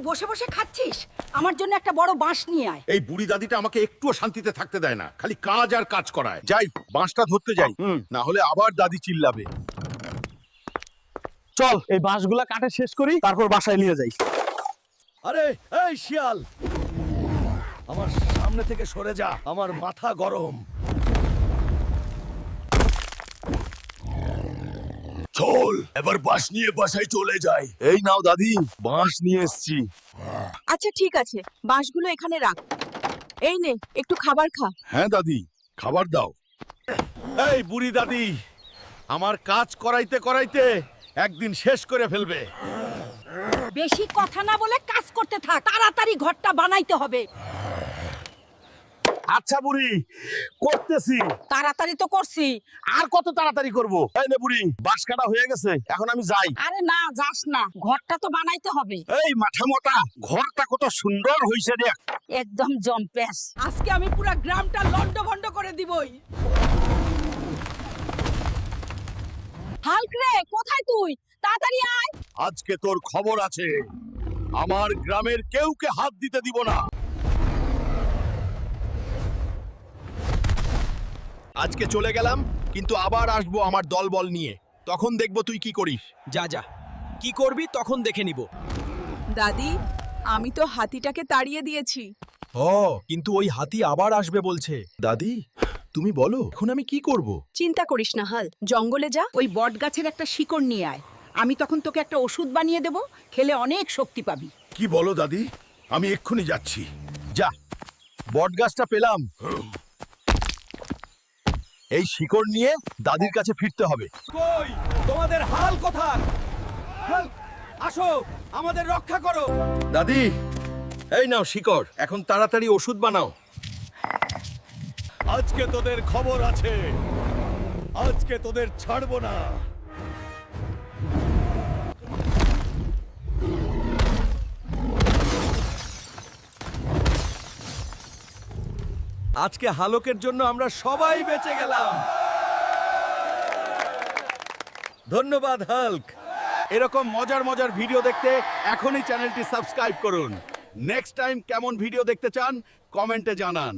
তুই বসে বসে খাচ্ছিস? আমার জন্য একটা বড় বাঁশ নিয়ে আয়। এই বুড়ি দাদিটা আমাকে একটুও শান্তিতে থাকতে দেয় না খালি কাজ আর কাজ করায়। যাই বাঁশটা ধরতে যাই না হলে আবার দাদি চিল্লাবে। চল এই বাঁশগুলা কাটে শেষ করি তারপর বাসায় নিয়ে যাই। আরে এই শিয়াল! আমার সামনে থেকে সরে যা আমার মাথা গরম। চল। এবার বাস নিয়ে বাসায় চলে যাই। এই নাও দাদি বাঁশ নিয়ে এসেছি। আচ্ছা ঠিক আছে। বাঁশগুলো এখানে রাখ। এই নে একটু খাবার খা। হ্যাঁ দাদি খাবার দাও। এই বুড়ি দাদি আমার কাজ করাইতে করাইতে একদিন শেষ করে ফেলবে। বেশি কথা না বলে কাজ করতে থাক। তাড়াতাড়ি ঘরটা বানাইতে হবে। আচ্ছা বুড়ি করতেছি। তাড়াতাড়ি তো করছি। আর কত তাড়াতাড়ি করব? এই নে বুড়ি বাস কাটা হয়ে গেছে এখন আমি যাই। আরে না যাস না ঘরটা তো বানাইতে হবে। এই মাথা মোটা ঘরটা কত সুন্দর হইছে রে একদম জম্পেস আজকে আমি পুরো গ্রামটা লন্ড ভন্ড করে দিবই। হাল্ক রে কোথায় তুই? তাড়াতাড়ি আয়। আজকে তোর খবর আছে। আমার গ্রামের কেউকে হাত দিতে দিব না। আজকে চলে গেলাম কিন্তু আবার আসব আমার দলবল নিয়ে। তখন দেখব তুই কি করিস। যা যা। কি করবি তখন দেখে নিব। দাদি আমি তো হাতিটাকে তাড়িয়ে দিয়েছি। ও কিন্তু ওই হাতি আবার আসবে বলছে। দাদি তুমি বলো এখন আমি কি করব? চিন্তা করিস না হাল। জঙ্গলে যা ওই বট গাছের একটা শিকড় নিয়ে আয়। আমি তখন তোকে একটা ওষুধ বানিয়ে দেব খেলে অনেক শক্তি পাবি। কি বলো দাদি? আমি এক্ষুনি যাচ্ছি। যা বট গাছটা পেলাম এই শিকড় নিয়ে দাদির কাছে ফিরতে হবে। কই? তোমাদের হাল কোথায় আসো আমাদের রক্ষা করো। দাদি এই নাও শিকড় এখন তাড়াতাড়ি ওষুধ বানাও। আজকে তোদের খবর আছে। আজকে তোদের ছাড়বো না। আজকে হালকের জন্য আমরা সবাই বেঁচে গেলাম। ধন্যবাদ, হালক। এরকম মজার মজার ভিডিও দেখতে এখনই চ্যানেলটি সাবস্ক্রাইব করুন। নেক্সট টাইম কেমন ভিডিও দেখতে চান, কমেন্টে জানান।